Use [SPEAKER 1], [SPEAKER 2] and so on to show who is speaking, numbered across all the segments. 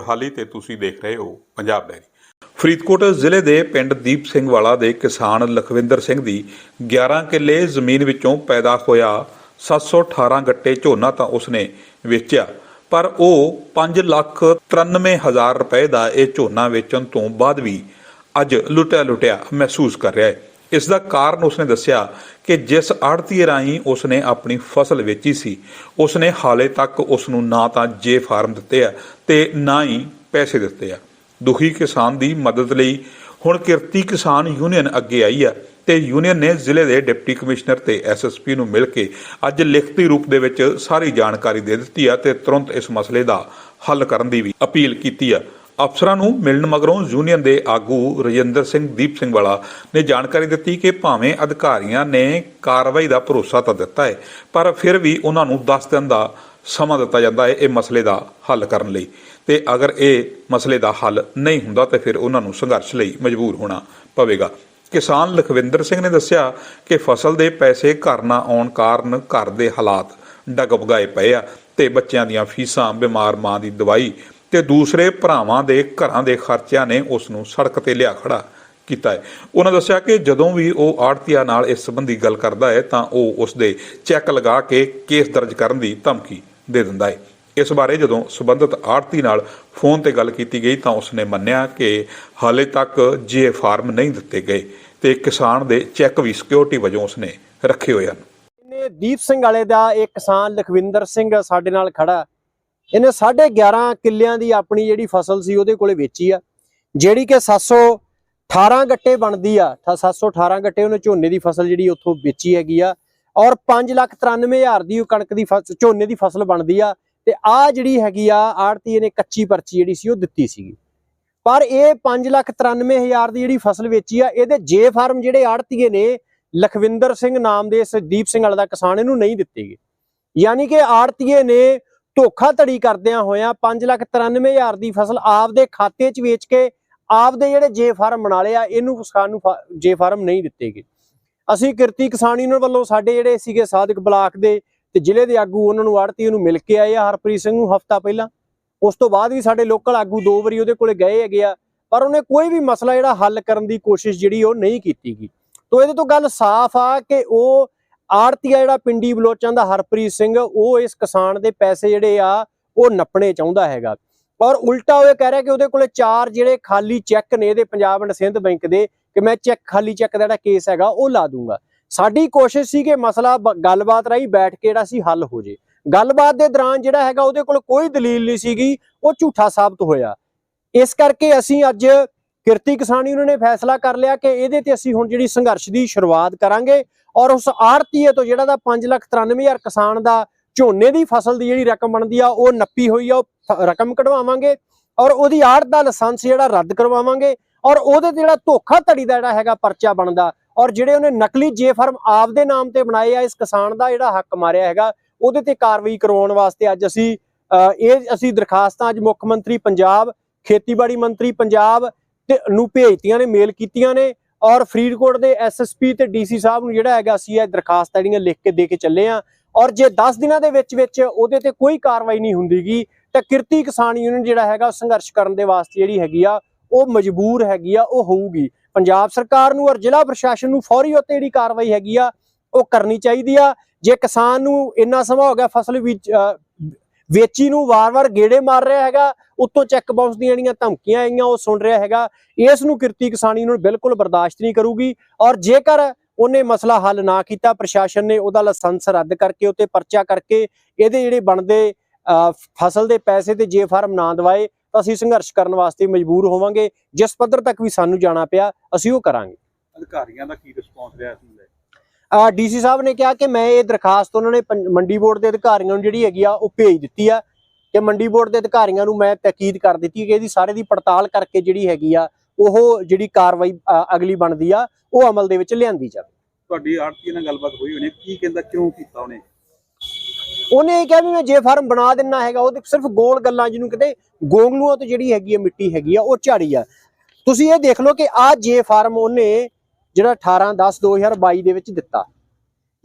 [SPEAKER 1] ਹਾਲੀ ਤੇ ਤੁਸੀਂ ਦੇਖ ਰਹੇ ਹੋ ਪੰਜਾਬ ਡੈਰੀ। ਫਰੀਦਕੋਟ ਜ਼ਿਲ੍ਹੇ ਦੇ ਪਿੰਡ ਦੀਪ ਸਿੰਘ ਵਾਲਾ ਦੇ ਕਿਸਾਨ ਲਖਵਿੰਦਰ ਸਿੰਘ ਦੀ 11 ਕਿੱਲੇ ਜ਼ਮੀਨ ਵਿੱਚੋਂ ਪੈਦਾ ਹੋਇਆ 718 ਗੱਟੇ ਝੋਨਾ ਤਾਂ ਉਸਨੇ ਵੇਚਿਆ। ਪਰ ਉਹ 5 ਲੱਖ 93 ਹਜ਼ਾਰ ਰੁਪਏ ਦਾ ਇਹ ਝੋਨਾ ਵੇਚਣ ਤੋਂ ਬਾਅਦ ਵੀ ਅੱਜ ਲੁੱਟਿਆ ਲੁੱਟਿਆ ਮਹਿਸੂਸ ਕਰ ਰਿਹਾ ਹੈ। ਇਸ ਦਾ ਕਾਰਨ ਉਸਨੇ ਦੱਸਿਆ ਕਿ ਜਿਸ ਆੜਤੀ ਰਾਹੀਂ ਉਸਨੇ ਆਪਣੀ ਫਸਲ ਵੇਚੀ ਸੀ, ਉਸਨੇ ਹਾਲੇ ਤੱਕ ਉਸ ਨੂੰ ਨਾ ਤਾਂ ਜੇ ਫਾਰਮ ਦਿੱਤੇ ਆ ਤੇ ਨਾ ਹੀ ਪੈਸੇ ਦਿੱਤੇ ਆ। ਦੁਖੀ ਕਿਸਾਨ ਦੀ ਮਦਦ ਲਈ ਹੁਣ ਕਿਰਤੀ ਕਿਸਾਨ ਯੂਨੀਅਨ ਅੱਗੇ ਆਈ ਆ ਤੇ ਯੂਨੀਅਨ ਨੇ ਜ਼ਿਲ੍ਹੇ ਦੇ ਡਿਪਟੀ ਕਮਿਸ਼ਨਰ ਤੇ ਐਸਐਸਪੀ ਨੂੰ ਮਿਲ ਕੇ ਅੱਜ ਲਿਖਤੀ ਰੂਪ ਦੇ ਵਿੱਚ ਸਾਰੀ ਜਾਣਕਾਰੀ ਦੇ ਦਿੱਤੀ ਆ ਤੇ ਤੁਰੰਤ ਇਸ ਮਸਲੇ ਦਾ ਹੱਲ ਕਰਨ ਦੀ ਵੀ ਅਪੀਲ ਕੀਤੀ ਆ। ਅਫਸਰਾਂ ਨੂੰ ਮਿਲਣ ਮਗਰੋਂ ਯੂਨੀਅਨ ਦੇ ਆਗੂ ਰਜਿੰਦਰ ਸਿੰਘ, ਦੀਪ ਸਿੰਘ ਵਾਲਾ ਨੇ ਜਾਣਕਾਰੀ ਦਿੱਤੀ ਕਿ ਭਾਵੇਂ ਅਧਿਕਾਰੀਆਂ ਨੇ ਕਾਰਵਾਈ ਦਾ ਭਰੋਸਾ ਤਾਂ ਦਿੱਤਾ ਹੈ, ਪਰ ਫਿਰ ਵੀ ਉਹਨਾਂ ਨੂੰ 10 ਦਿਨ ਦਾ ਸਮਾਂ ਦਿੱਤਾ ਜਾਂਦਾ ਹੈ ਇਹ ਮਸਲੇ ਦਾ ਹੱਲ ਕਰਨ ਲਈ। ਤੇ ਅਗਰ ਇਹ ਮਸਲੇ ਦਾ ਹੱਲ ਨਹੀਂ ਹੁੰਦਾ ਤਾਂ ਫਿਰ ਉਹਨਾਂ ਨੂੰ ਸੰਘਰਸ਼ ਲਈ ਮਜਬੂਰ ਹੋਣਾ ਪਵੇਗਾ। ਕਿਸਾਨ ਲਖਵਿੰਦਰ ਸਿੰਘ ਨੇ ਦੱਸਿਆ ਕਿ ਫਸਲ ਦੇ ਪੈਸੇ ਘਰ ਨਾ ਆਉਣ ਕਾਰਨ ਘਰ ਦੇ ਹਾਲਾਤ ਡਗਮਗਾਏ ਪਏ ਆ ਤੇ ਬੱਚਿਆਂ ਦੀਆਂ ਫੀਸਾਂ ਬਿਮਾਰ ਮਾਂ ਦੀ ਦਵਾਈ ਤੇ ਦੂਸਰੇ ਭਰਾਵਾਂ ਦੇ ਘਰਾਂ ਦੇ ਖਰਚਿਆਂ ਨੇ ਉਸ ਨੂੰ ਸੜਕ ਤੇ ਲਿਆ ਖੜਾ ਕੀਤਾ ਹੈ। ਉਹਨਾਂ ਦੱਸਿਆ ਕਿ ਜਦੋਂ ਵੀ ਉਹ ਆੜਤੀਆ ਨਾਲ ਇਸ ਸੰਬੰਧੀ ਗੱਲ ਕਰਦਾ ਹੈ, ਤਾਂ ਉਹ ਉਸ ਦੇ ਚੈੱਕ ਲਗਾ ਕੇ ਕੇਸ ਦਰਜ ਕਰਨ ਦੀ ਧਮਕੀ ਦੇ ਦਿੰਦਾ ਹੈ। ਇਸ ਬਾਰੇ ਜਦੋਂ ਸਬੰਧਤ ਆੜਤੀ ਨਾਲ ਫੋਨ ਤੇ ਗੱਲ ਕੀਤੀ ਗਈ, ਤਾਂ ਉਸਨੇ ਮੰਨਿਆ ਕਿ ਹਾਲੇ ਤੱਕ ਜੇ ਫਾਰਮ ਨਹੀਂ ਦਿੱਤੇ ਗਏ ਤੇ ਕਿਸਾਨ ਦੇ ਚੈੱਕ ਵੀ ਸਿਕਿਉਰਿਟੀ ਵਜੋਂ ਉਸਨੇ ਰੱਖੇ ਹੋਏ ਹਨ।
[SPEAKER 2] ਇਹਨੇ ਦੀਪ ਸਿੰਘ ਵਾਲੇ ਦਾ ਇਹ ਕਿਸਾਨ, ਲਖਵਿੰਦਰ ਸਿੰਘ ਸਾਡੇ ਨਾਲ ਖੜਾ। ਇਹਨੇ 11.5 ਕਿੱਲਿਆਂ ਦੀ ਆਪਣੀ ਜਿਹੜੀ ਫਸਲ ਸੀ ਉਹਦੇ ਕੋਲੇ ਵੇਚੀ ਆ, ਜਿਹੜੀ ਕਿ 718 ਗੱਟੇ ਬਣਦੀ ਆ, ਤਾਂ 718 ਗੱਟੇ ਉਹਨੇ ਝੋਨੇ ਦੀ ਫਸਲ ਜਿਹੜੀ ਉੱਥੋਂ ਵੇਚੀ ਹੈਗੀ ਆ ਔਰ 593000 ਦੀ ਉਹ ਕਣਕ ਦੀ ਫਸ- ਝੋਨੇ ਦੀ ਫਸਲ ਬਣਦੀ ਆ ਤੇ ਆ ਜਿਹੜੀ ਹੈਗੀ ਆ, ਆੜਤੀ ਨੇ ਕੱਚੀ ਪਰਚੀ ਜਿਹੜੀ ਸੀ ਉਹ ਦਿੱਤੀ ਸੀਗੀ। ਪਰ ਇਹ 593000 ਦੀ ਜਿਹੜੀ ਫਸਲ ਵੇਚੀ ਆ, ਇਹਦੇ ਜੇ ਫਾਰਮ ਜਿਹੜੇ ਆੜਤੀਏ ਨੇ, ਲਖਵਿੰਦਰ ਸਿੰਘ ਨਾਮ ਦੇ ਸਦੀਪ ਸਿੰਘ ਵਾਲਾ ਦਾ ਕਿਸਾਨ ਇਹਨੂੰ ਨਹੀਂ ਦਿੱਤੇ ਗਏ। ਯਾਨੀ ਕਿ ਆੜਤੀਏ ਨੇ ਧੋਖਾਧੜੀ ਕਰਦਿਆਂ ਹੋਇਆਂ 593000 ਦੀ ਫਸਲ ਆਪਦੇ ਖਾਤੇ 'ਚ ਵੇਚ ਕੇ ਆਪਦੇ ਜਿਹੜੇ ਜੇ ਫਾਰਮ ਬਣਾ ਲਿਆ ਇਹਨੂੰ ਕਿਸਾਨ ਨੂੰ ਜੇ ਫਾਰਮ ਨਹੀਂ ਦਿੱਤੇ ਅਸੀਂ ਕਿਰਤੀ ਕਿਸਾਨ ਯੂਨੀਅਨ ਵੱਲੋਂ ਸਾਡੇ ਜਿਹੜੇ ਸੀਗੇ ਸਾਦਿਕ ਬਲਾਕ ਦੇ ਤੇ ਜ਼ਿਲ੍ਹੇ ਦੇ ਆਗੂ ਉਹਨਾਂ ਨੂੰ ਆੜਤੀ ਨੂੰ ਮਿਲ ਕੇ ਆਏ ਆ, ਹਰਪ੍ਰੀਤ ਸਿੰਘ ਨੂੰ ਹਫਤਾ ਪਹਿਲਾਂ। ਉਸ ਤੋਂ ਬਾਅਦ ਵੀ ਸਾਡੇ ਲੋਕਲ ਆਗੂ ਦੋ ਵਾਰੀ ਉਹਦੇ ਕੋਲੇ ਗਏ ਹੈਗੇ ਆ, ਪਰ ਉਹਨੇ ਕੋਈ ਵੀ ਮਸਲਾ ਜਿਹੜਾ ਹੱਲ ਕਰਨ ਦੀ ਕੋਸ਼ਿਸ਼ ਜਿਹੜੀ ਉਹ ਨਹੀਂ ਕੀਤੀ ਗਈ ਤੋਂ ਇਹਦੇ ਤੋਂ ਗੱਲ ਸਾਫ਼ ਆ ਕਿ ਉਹ ਆੜਤੀਆ ਜਿਹੜਾ ਪਿੰਡੀ ਬਲੋਚਾਂ ਦਾ ਹਰਪ੍ਰੀਤ ਸਿੰਘ, ਉਹ ਇਸ ਕਿਸਾਨ ਦੇ ਪੈਸੇ ਜਿਹੜੇ ਆ, ਉਹ ਨੱਪਣੇ ਚਾਹੁੰਦਾ ਹੈਗਾ। ਔਰ ਉਲਟਾ ਉਹ ਕਹਿ ਰਿਹਾ ਕਿ ਉਹਦੇ ਕੋਲੇ ਚਾਰ ਜਿਹੜੇ ਖਾਲੀ ਚੈੱਕ ਨੇ ਇਹਦੇ ਪੰਜਾਬ ਐਂਡ ਸਿੰਧ ਬੈਂਕ ਦੇ, ਕਿ ਮੈਂ ਚੈੱਕ, ਖਾਲੀ ਚੈੱਕ ਦਾ ਜਿਹੜਾ ਕੇਸ ਹੈਗਾ, ਉਹ ਲਾ ਦੂੰਗਾ। ਸਾਡੀ ਕੋਸ਼ਿਸ਼ ਸੀ ਕਿ ਮਸਲਾ ਬ- ਗੱਲਬਾਤ ਰਾਹੀਂ ਬੈਠ ਕੇ ਜਿਹੜਾ ਸੀ ਹੱਲ ਹੋ ਜੇ। ਗੱਲਬਾਤ ਦੇ ਦੌਰਾਨ ਜਿਹੜਾ ਹੈਗਾ, ਉਹਦੇ ਕੋਲ ਕੋਈ ਦਲੀਲ ਨਹੀਂ ਸੀਗੀ, ਉਹ ਝੂਠਾ ਸਾਬਤ ਹੋਇਆ। ਇਸ ਕਰਕੇ ਅਸੀਂ ਅੱਜ ਕਿਰਤੀ ਕਿਸਾਨੀ ਉਹਨਾਂ ਨੇ ਫੈਸਲਾ ਕਰ ਲਿਆ ਕਿ ਇਹਦੇ ਤੇ ਅਸੀਂ ਹੁਣ ਜਿਹੜੀ ਸੰਘਰਸ਼ ਦੀ ਸ਼ੁਰੂਆਤ ਕਰਾਂਗੇ ਔਰ ਉਸ ਆੜਤੀਏ ਤੋਂ ਜਿਹੜਾ ਦਾ 593000 ਕਿਸਾਨ ਦਾ ਝੋਨੇ ਦੀ ਫਸਲ ਦੀ ਜਿਹੜੀ ਰਕਮ ਬਣਦੀ ਆ ਉਹ ਨੱਪੀ ਹੋਈ ਆ ਉਹ ਰਕਮ ਕਢਵਾਵਾਂਗੇ ਔਰ ਉਹਦੀ ਆੜਤ ਦਾ ਲਾਇਸੈਂਸ ਜਿਹੜਾ ਰੱਦ ਕਰਵਾਵਾਂਗੇ ਔਰ ਉਹਦੇ ਤੇ ਜਿਹੜਾ ਧੋਖਾ ਧੜੀ ਦਾ ਜਿਹੜਾ ਹੈਗਾ ਪਰਚਾ ਬਣਦਾ ਔਰ ਜਿਹੜੇ ਉਹਨੇ ਨਕਲੀ ਜੇ ਫਰਮ ਆਪਦੇ ਨਾਮ ਤੇ ਬਣਾਏ ਆ ਇਸ ਕਿਸਾਨ ਦਾ ਜਿਹੜਾ ਹੱਕ ਮਾਰਿਆ ਹੈਗਾ ਉਹਦੇ ਤੇ ਕਾਰਵਾਈ ਕਰਵਾਉਣ ਵਾਸਤੇ ਅੱਜ ਅਸੀਂ ਅ, ਇਹ ਅਸੀਂ ਦਰਖਾਸਤਾਂ ਅੱਜ ਮੁੱਖ ਮੰਤਰੀ ਪੰਜਾਬ ਖੇਤੀਬਾੜੀ ਮੰਤਰੀ ਪੰਜਾਬ ਤੇ ਨੂੰ ਭੇਜਤੀਆਂ ਨੇ ਮੇਲ ਕੀਤੀਆਂ ਨੇ ਔਰ ਫਰੀਦਕੋਟ ਦੇ ਐਸਐਸਪੀ ਤੇ ਡੀਸੀ ਸਾਹਿਬ ਨੂੰ ਜਿਹੜਾ ਹੈਗਾ ਅਸੀਂ ਇਹ ਦਰਖਾਸਤਾਂ ਜਿਹੜੀਆਂ ਲਿਖ ਕੇ ਦੇ ਕੇ ਚੱਲੇ ਆ ਔਰ ਜੇ 10 ਦਿਨਾਂ ਦੇ ਵਿੱਚ ਵਿੱਚ ਉਹਦੇ ਤੇ ਕੋਈ ਕਾਰਵਾਈ ਨਹੀਂ ਹੁੰਦੀਗੀ ਤਾਂ ਕਿਰਤੀ ਕਿਸਾਨ ਯੂਨੀਅਨ ਜਿਹੜਾ ਹੈਗਾ ਸੰਘਰਸ਼ ਕਰਨ ਦੇ ਵਾਸਤੇ ਜਿਹੜੀ ਹੈਗੀ ਆ, ਉਹ ਮਜਬੂਰ ਹੈਗੀ ਆ, ਉਹ ਹੋਊਗੀ। ਪੰਜਾਬ ਸਰਕਾਰ ਨੂੰ ਔਰ ਜ਼ਿਲ੍ਹਾ ਪ੍ਰਸ਼ਾਸਨ ਨੂੰ ਫੌਰੀ ਉੱਤੇ ਜਿਹੜੀ ਕਾਰਵਾਈ ਹੈਗੀ ਆ, ਉਹ ਕਰਨੀ ਚਾਹੀਦੀ ਆ। ਜੇ ਕਿਸਾਨ ਨੂੰ ਇੰਨਾ ਸਮਾਂ ਹੋ ਗਿਆ ਫਸਲ ਵਿੱਚ ਵੇਚੀ ਨੂੰ ਵਾਰ-ਵਾਰ ਗੇੜੇ ਮਾਰ ਰਿਹਾ ਹੈਗਾ ਉੱਤੋਂ ਚੈੱਕ ਬਾਉਂਸ ਦੀਆਂ ਜਿਹੜੀਆਂ ਧਮਕੀਆਂ ਆਈਆਂ ਉਹ ਸੁਣ ਰਿਹਾ ਹੈਗਾ। ਇਸ ਨੂੰ ਕਿਰਤੀ ਕਿਸਾਨੀ ਨੂੰ ਬਿਲਕੁਲ ਬਰਦਾਸ਼ਤ ਨਹੀਂ ਕਰੂਗੀ ਔਰ ਜੇਕਰ ਉਹਨੇ ਮਸਲਾ ਹੱਲ ਨਾ ਕੀਤਾ ਪ੍ਰਸ਼ਾਸਨ ਨੇ ਉਹਦਾ ਲਾਇਸੈਂਸ ਰੱਦ ਕਰਕੇ ਉੱਤੇ ਪਰਚਾ ਕਰਕੇ ਇਹਦੇ ਜਿਹੜੇ ਬਣਦੇ ਅ, ਫਸਲ ਦੇ ਪੈਸੇ ਤੇ ਜੇ ਫਾਰਮ ਨਾ ਦਵਾਏ ਤਾਂ ਅਸੀਂ ਸੰਘਰਸ਼ ਕਰਨ ਵਾਸਤੇ ਮਜਬੂਰ ਹੋਵਾਂਗੇ। ਜਿਸ ਪੱਧਰ ਤੱਕ ਵੀ ਸਾਨੂੰ ਜਾਣਾ ਪਿਆ ਅਸੀਂ ਉਹ ਕਰਾਂਗੇ।
[SPEAKER 1] ਅਧਿਕਾਰੀਆਂ ਦਾ ਕੀ ਰਿਸਪੌਂਸ ਰਿਹਾ ਇਸ ਨੂੰ
[SPEAKER 2] ਡੀਸੀ ਸਾਹਿਬ ਨੇ ਕਿਹਾ ਕਿ ਮੈਂ ਇਹ ਦਰਖਾਸਤ ਉਹਨਾਂ ਨੇ ਮੰਡੀ ਬੋਰਡ ਦੇ ਅਧਿਕਾਰੀਆਂ ਨੂੰ ਜਿਹੜੀ ਹੈਗੀ ਆ ਉਹ ਭੇਜ ਦਿੱਤੀ ਆ ਤੇ ਮੰਡੀ ਬੋਰਡ ਦੇ ਅਧਿਕਾਰੀਆਂ ਨੂੰ ਮੈਂ ਤਾਕੀਦ ਕਰ ਦਿੱਤੀ ਕਿ ਇਹਦੀ ਸਾਰੇ ਦੀ ਪੜਤਾਲ ਕਰਕੇ ਜਿਹੜੀ ਹੈਗੀ ਆ ਉਹ ਜਿਹੜੀ ਕਾਰਵਾਈ ਅਗਲੀ ਬਣਦੀ ਆ ਉਹ ਅਮਲ ਦੇ ਵਿੱਚ ਲਿਆਂਦੀ ਜਾਵੇ।
[SPEAKER 1] ਤੁਹਾਡੀ ਆੜਤੀ ਨਾਲ ਗੱਲਬਾਤ ਹੋਈ ਹੋਣੀ ਕੀ ਕਹਿੰਦਾ ਕਿਉਂ ਕੀਤਾ ਉਹਨੇ?
[SPEAKER 2] ਉਹਨੇ ਇਹ ਕਿਹਾ ਵੀ ਮੈਂ ਜੇ ਫਾਰਮ ਬਣਾ ਦੇਣਾ ਹੈਗਾ ਉਹ ਤੇ ਸਿਰਫ ਗੋਲ ਗੱਲਾਂ ਜਿਹਨੂੰ ਕਿਤੇ ਗੋਂਗਲੂਆਂ ਤੋਂ ਜਿਹੜੀ ਹੈਗੀ ਆ ਮਿੱਟੀ ਹੈਗੀ ਆ ਉਹ ਝਾੜੀ ਆ। ਤੁਸੀਂ ਇਹ ਦੇਖ ਲਓ ਕਿ ਆ ਜੇ ਫਾਰਮ ਉਹਨੇ ਜਿਹੜਾ 18 10 2022 ਦੇ ਵਿੱਚ ਦਿੱਤਾ।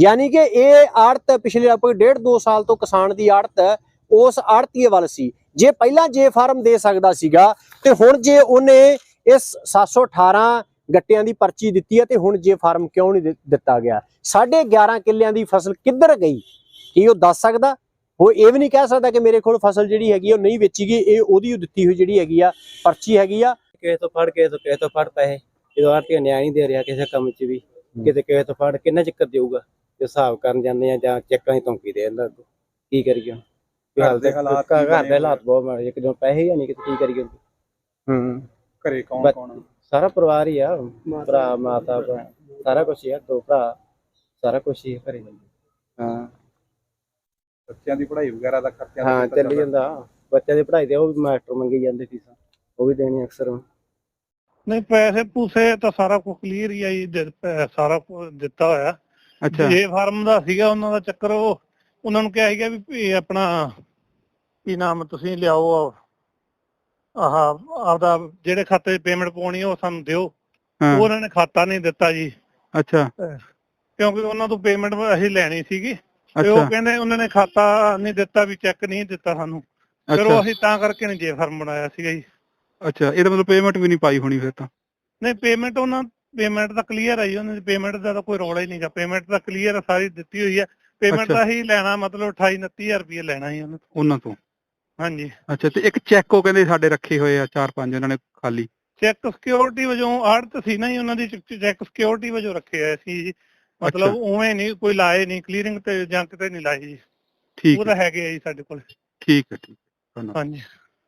[SPEAKER 2] ਯਾਨੀ ਕਿ ਇਹ ਆੜਤ ਪਿਛਲੇ ਲਗਭਗ ਡੇਢ 2 ਸਾਲ ਤੋਂ ਕਿਸਾਨ ਦੀ ਆੜਤ ਉਸ ਆੜਤੀਏ ਵੱਲ ਸੀ। ਜੇ ਪਹਿਲਾਂ ਜੇ ਫਾਰਮ ਦੇ ਸਕਦਾ ਸੀਗਾ, ਤੇ ਹੁਣ ਜੇ ਉਹਨੇ ਇਸ 718 ਗੱਟਿਆਂ ਦੀ ਪਰਚੀ ਦਿੱਤੀ ਹੈ, ਤੇ ਹੁਣ ਜੇ ਫਾਰਮ ਕਿਉਂ ਨਹੀਂ ਦਿੱਤਾ ਗਿਆ? 11.5 ਕਿੱਲਿਆਂ ਦੀ ਫਸਲ ਕਿੱਧਰ ਗਈ? ਕੀ ਉਹ ਦੱਸ ਸਕਦਾ? ਉਹ ਇਹ ਵੀ ਨਹੀਂ ਕਹਿ ਸਕਦਾ ਕਿ ਮੇਰੇ ਕੋਲ ਫਸਲ ਜਿਹੜੀ ਹੈਗੀ ਆ, ਉਹ ਨਹੀਂ ਵੇਚੀ ਗਈ, ਇਹ ਉਹਦੀ ਦਿੱਤੀ ਹੋਈ ਜਿਹੜੀ ਹੈਗੀ ਆ, ਪਰਚੀ ਹੈਗੀ ਆ।
[SPEAKER 3] ਕਿਸੇ ਤੋਂ ਫੜ ਕੇ ਤੋਂ, ਕਿਸੇ ਤੋਂ ਫੜ ਪੈਸੇ। ਜਦੋਂ ਆਰਤੀ ਨਿਆਂ ਨਹੀਂ ਦੇ ਰਿਹਾ ਕਿਸੇ ਕੰਮ 'ਚ ਵੀ ਕਿਤੇ ਕਿਸੇ ਤੋਂ ਫੜ ਕਿੰਨਾ ਚੱਕਰ ਦੇਊਗਾ? ਜੇ ਹਿਸਾਬ ਕਰਨ ਜਾਂਦੇ ਆ ਜਾਂ ਚੈੱਕਾਂ ਦੀ ਧਮਕੀ ਦੇ ਦਿੰਦਾ ਅੱਗੋਂ। ਕੀ ਕਰੀਏ
[SPEAKER 4] ਘਰ
[SPEAKER 3] ਹਾਲ
[SPEAKER 4] ਦੇ ਹਾਲਾਤ
[SPEAKER 3] ਘਰ ਦੇ ਹਾਲਾਤ ਬਹੁਤ ਮਾੜੇ ਇੱਕ ਜਦੋਂ ਪੈਸੇ ਹੀ ਨਹੀਂ ਕਿਤੇ ਕੀ ਕਰੀਏ
[SPEAKER 2] ਹੂੰ
[SPEAKER 4] ਘਰੇ ਕੌਣ
[SPEAKER 3] ਬਸ-
[SPEAKER 4] ਕੌਣ ਆ?
[SPEAKER 3] ਸਾਰਾ ਪਰਿਵਾਰ ਹੀ ਆ ਭਰਾ ਮਾਤਾ ਭੈਣ, ਸਾਰਾ ਕੁਝ ਹੀ ਆ ਦੋ ਭਰਾ ਸਾਰਾ ਕੁਝ ਹੀ ਆ ਘਰੇ। ਹਾਂ।
[SPEAKER 4] ਬੱਚਿਆਂ ਦੀ ਪੜ੍ਹਾਈ ਵਗੈਰਾ ਦਾ ਖਰਚਾ
[SPEAKER 3] ਹਾਂ ਚੱਲੀ ਜਾਂਦਾ। ਬੱਚਿਆਂ ਦੀ ਪੜ੍ਹਾਈ ਦੇ ਉਹ ਵੀ ਮਾਸਟਰ ਮੰਗੀ ਜਾਂਦੇ ਫੀਸਾਂ ਉਹ ਵੀ ਦੇਣੀ ਅਕਸਰ।
[SPEAKER 5] ਨਹੀਂ ਪੈਸੇ ਪੂਸੇ ਤਾਂ ਸਾਰਾ ਕੁਝ ਕਲੀਅਰ ਹੀ ਆ ਜੀ ਦੇ- ਪੈ- ਸਾਰਾ ਕੁਝ ਦਿੱਤਾ ਹੋਇਆ।
[SPEAKER 4] ਅੱਛਾ।
[SPEAKER 5] ਜੇ ਫਾਰਮ ਦਾ ਸੀਗਾ ਉਹਨਾਂ ਦਾ ਚੱਕਰ ਉਹ ਉਹਨਾਂ ਨੂੰ ਕਿਹਾ ਸੀਗਾ ਵੀ ਇਹ ਆਪਣਾ ਕੀ ਨਾਮ ਤੁਸੀਂ ਲਿਆਓ ਆਹ ਆਪਦਾ ਜਿਹੜੇ ਖਾਤੇ 'ਚ ਪੇਮੈਂਟ ਪਾਉਣੀ ਉਹ ਸਾਨੂੰ ਦਿਓ।
[SPEAKER 4] ਹਾਂ।
[SPEAKER 5] ਉਹਨਾਂ ਨੇ ਖਾਤਾ ਨਹੀਂ ਦਿੱਤਾ ਜੀ।
[SPEAKER 4] ਅੱਛਾ।
[SPEAKER 5] ਕਿਉਂਕਿ ਉਹਨਾਂ ਤੋਂ ਪੇਮੈਂਟ ਅਸੀਂ ਲੈਣੀ ਸੀਗੀ। ਤੇ ਉਹ
[SPEAKER 4] ਅੱਛਾ।
[SPEAKER 5] ਕਹਿੰਦੇ ਉਹਨਾਂ ਨੇ ਖਾਤਾ ਨਹੀਂ ਦਿੱਤਾ ਵੀ ਚੈੱਕ ਨਹੀਂ ਦਿੱਤਾ ਸਾਨੂੰ। ਫਿਰ ਉਹ
[SPEAKER 4] ਅੱਛਾ।
[SPEAKER 5] ਅਸੀਂ ਤਾਂ ਕਰਕੇ ਨਹੀਂ ਜੇ ਫਾਰਮ ਬਣਾਇਆ ਸੀਗਾ ਜੀ।
[SPEAKER 4] ਅੱਛਾ ਇਹਦਾ ਮਤਲਬ ਪੇਮੈਂਟ ਵੀ ਨਹੀਂ ਪਾਈ ਹੋਣੀ ਫਿਰ ਤਾਂ।
[SPEAKER 5] ਨਹੀਂ ਪੇਮੈਂਟ ਉਹਨਾਂ ਪੇਮੈਂਟ ਤਾਂ ਕਲੀਅਰ ਆਈ ਉਹਨਾਂ ਦੀ ਪੇਮੈਂਟ ਦਾ ਤਾਂ ਕੋਈ ਰੌਲਾ ਹੀ ਨਹੀਂਗਾ ਪੇਮੈਂਟ ਤਾਂ ਕਲੀਅਰ ਸਾਰੀ ਦਿੱਤੀ ਹੋਈ ਹੈ ਪੇਮੈਂਟ। ਤਾਂ ਹੀ ਲੈਣਾ ਮਤਲਬ 28 29000 ਰੁਪਏ ਲੈਣਾ ਹੀ ਉਹਨਾਂ। ਤੋਂ
[SPEAKER 4] ਉਹਨਾਂ ਤੋਂ?
[SPEAKER 5] ਹਾਂਜੀ।
[SPEAKER 4] ਅੱਛਾ ਤੇ ਇੱਕ ਚੈੱਕ ਉਹ ਕਹਿੰਦੇ ਸਾਡੇ ਰੱਖੇ ਹੋਏ ਆ ਚਾਰ ਪੰਜ ਉਹਨਾਂ ਨੇ ਖਾਲੀ।
[SPEAKER 5] ਚੈੱਕ ਸਿਕਿਉਰਿਟੀ ਵਜੋਂ ਆੜਤ ਸੀ ਨਾ ਜੀ ਉਹਨਾਂ ਦੀ ਚੈੱਕ ਸਿਕਿਉਰਿਟੀ ਵਜੋਂ ਰੱਖੇ ਹੋਏ ਸੀ ਜੀ। ਮਤਲਬ। ਉਵੇਂ ਨਹੀਂ ਕੋਈ ਲਾਏ ਨਹੀਂ ਕਲੀਅਰਿੰਗ ਤੇ ਜਾਂ ਕਿਤੇ ਨਹੀਂ ਲਾਏ ਜੀ।
[SPEAKER 4] ਠੀਕ
[SPEAKER 5] ਉਹ ਤਾਂ ਹੈਗੇ ਆ ਜੀ ਸਾਡੇ ਕੋਲ।
[SPEAKER 4] ਠੀਕ ਹੈ ਠੀਕ
[SPEAKER 5] ਹਾਂਜੀ।